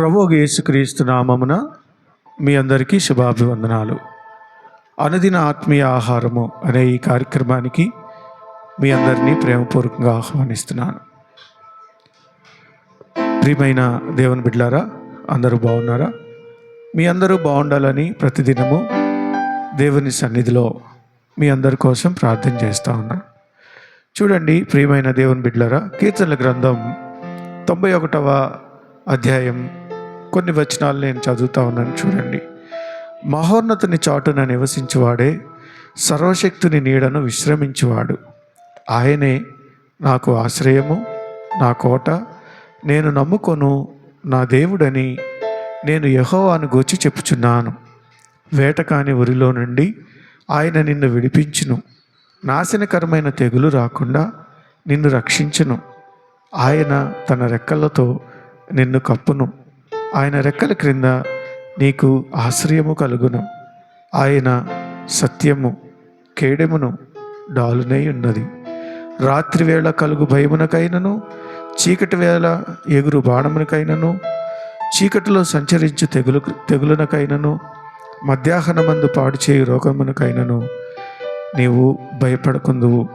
ప్రభు యేసుక్రీస్తు నామమున మీ అందరికీ శుభాభివందనాలు. అనుదిన ఆత్మీయ ఆహారము అనే ఈ కార్యక్రమానికి మీ అందరినీ ప్రేమపూర్వకంగా ఆహ్వానిస్తున్నాను. ప్రియమైన దేవుని బిడ్లారా అందరూ బాగున్నారా? మీ అందరూ బాగుండాలని ప్రతిదినము దేవుని సన్నిధిలో మీ అందరి కోసం ప్రార్థన చేస్తూ ఉన్నాను చూడండి ప్రియమైన దేవుని బిడ్లరా కీర్తనల గ్రంథం తొంభై ఒకటవ అధ్యాయం కొన్ని వచనాలు నేను చదువుతా ఉన్నాను చూడండి. మహోన్నతుని చాటున నివసించువాడే సర్వశక్తుని నీడను విశ్రమించువాడు. ఆయనే నాకు ఆశ్రయము నా కోట. నేను నమ్ముకొను నా దేవుడని నేను యహోవాను గూర్చి చెప్పుచున్నాను. వేటకాని ఉరిలో నుండి ఆయన నిన్ను విడిపించును. నాశనకరమైన తెగులు రాకుండా నిన్ను రక్షించును. ఆయన తన రెక్కలతో నిన్ను కప్పును. ఆయన రెక్కల క్రింద నీకు ఆశ్రయము కలుగును. ఆయన సత్యము కేడెమును డాలునే ఉన్నది. రాత్రి వేళ కలుగు భయమునకైనను చీకటి వేళ ఎగురు బాణమునకైనను చీకటిలో సంచరించు తెగులు తెగులునకైనను మధ్యాహ్నమందు పాడు చేయు రోగమునకైనను నీవు భయపడకుందువు.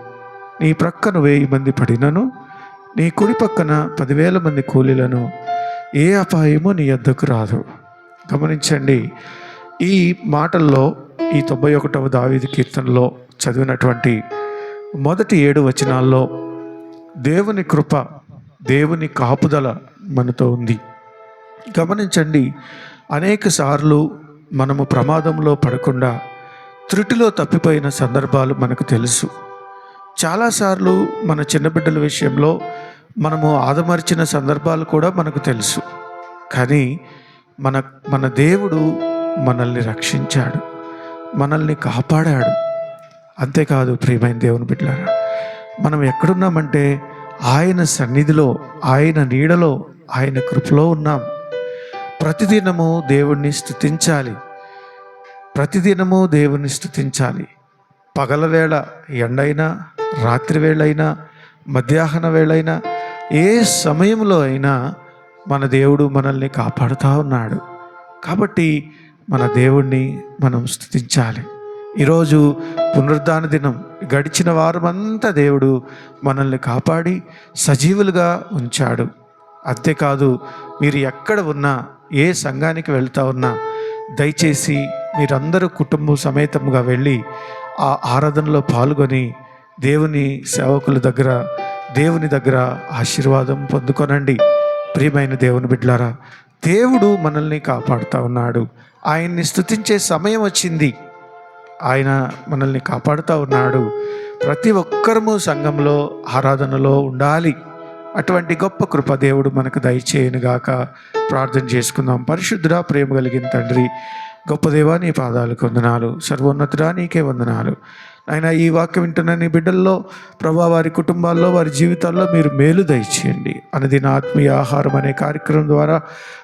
నీ ప్రక్కన వెయ్యి మంది పడినను నీ కుడి పక్కన పదివేల మంది కూలీలను ఏ అపాయము నీ యొద్దకు రాదు. గమనించండి ఈ మాటల్లో ఈ తొంభై ఒకటవ దావీది కీర్తనలో చదివినటువంటి మొదటి ఏడు వచనాల్లో దేవుని కృప దేవుని కాపుదల మనతో ఉంది. గమనించండి అనేక సార్లు మనము ప్రమాదంలో పడకుండా త్రుటిలో తప్పిపోయిన సందర్భాలు మనకు తెలుసు. చాలాసార్లు మన చిన్న బిడ్డల విషయంలో మనము ఆదమర్చిన సందర్భాలు కూడా మనకు తెలుసు. కానీ మన మన దేవుడు మనల్ని రక్షించాడు. మనల్ని కాపాడాడు. అంతేకాదు ప్రియమైన దేవుని బిడ్డలారా మనం ఎక్కడున్నామంటే ఆయన సన్నిధిలో ఆయన నీడలో ఆయన కృపలో ఉన్నాం. ప్రతిదినము దేవుణ్ణి స్థుతించాలి ప్రతిదినము దేవుణ్ణి స్థుతించాలి పగల వేళ ఎండైనా రాత్రి వేళైనా మధ్యాహ్న వేళైనా ఏ సమయంలో అయినా మన దేవుడు మనల్ని కాపాడుతూ ఉన్నాడు. కాబట్టి మన దేవుణ్ణి మనం స్థుతించాలి. ఈరోజు పునరుద్ధాన దినం. గడిచిన వారమంతా దేవుడు మనల్ని కాపాడి సజీవులుగా ఉంచాడు. అంతేకాదు మీరు ఎక్కడ ఉన్నా ఏ సంఘానికి వెళ్తా ఉన్నా దయచేసి మీరందరూ కుటుంబం సమేతంగా వెళ్ళి ఆ ఆరాధనలో పాల్గొని దేవుని సేవకుల దగ్గర దేవుని దగ్గర ఆశీర్వాదం పొందుకొనండి. ప్రియమైన దేవుని బిడ్లారా దేవుడు మనల్ని కాపాడుతూ ఉన్నాడు. ఆయన్ని స్థుతించే సమయం వచ్చింది. ఆయన మనల్ని కాపాడుతూ ఉన్నాడు. ప్రతి ఒక్కరము సంఘంలో ఆరాధనలో ఉండాలి. అటువంటి గొప్ప కృప దేవుడు మనకు దయచేయనుగాక. ప్రార్థన చేసుకుందాం. పరిశుద్ధుడా ప్రేమ కలిగిన తండ్రి గొప్ప దేవా నీ పాదాలకు వందనాలు. సర్వోన్నతుడా నీకే వందనాలు. ఆయన ఈ వాక్యం వింటున్న నీ బిడ్డల్లో ప్రభా వారి కుటుంబాల్లో వారి జీవితాల్లో మీరు మేలు దయచేయండి. అనదిన ఆత్మీయ ఆహారం అనే కార్యక్రమం ద్వారా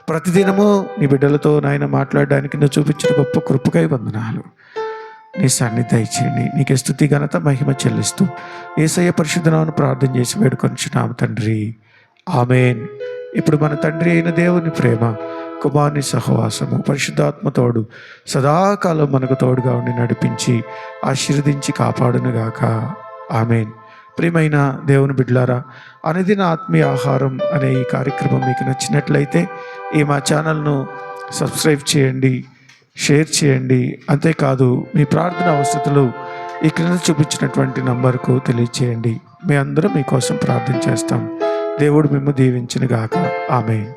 ప్రతిదినము నీ బిడ్డలతో నాయన మాట్లాడడానికి నువ్వు చూపించిన గొప్ప కృపకై వందనాలు. నీ సన్ని దయచేయండి. నీకే స్థుతి ఘనత మహిమ చెల్లిస్తూ ఏసయ్య పరిశుద్ధనామను ప్రార్థన చేసి వేడుకొంచున్నాము తండ్రి. ఆమెన్. ఇప్పుడు మన తండ్రి అయిన దేవుని ప్రేమ కుమారుని సహవాసము. పరిశుద్ధాత్మతోడు సదాకాలం మనకు తోడుగా ఉండి నడిపించి ఆశీర్వదించి కాపాడునుగాక. ఆమెన్. ప్రియమైన దేవుని బిడ్లారా అనుదిన ఆత్మీయ ఆహారం అనే ఈ కార్యక్రమం మీకు నచ్చినట్లయితే ఈ మా ఛానల్ను సబ్స్క్రైబ్ చేయండి షేర్ చేయండి. అంతేకాదు మీ ప్రార్థన అవసరతలు ఈ క్రింద చూపించినటువంటి నంబర్కు తెలియచేయండి. మీ అందరూ మీకోసం ప్రార్థన చేస్తాం. దేవుడు మిమ్ము దీవించినగాక. ఆమె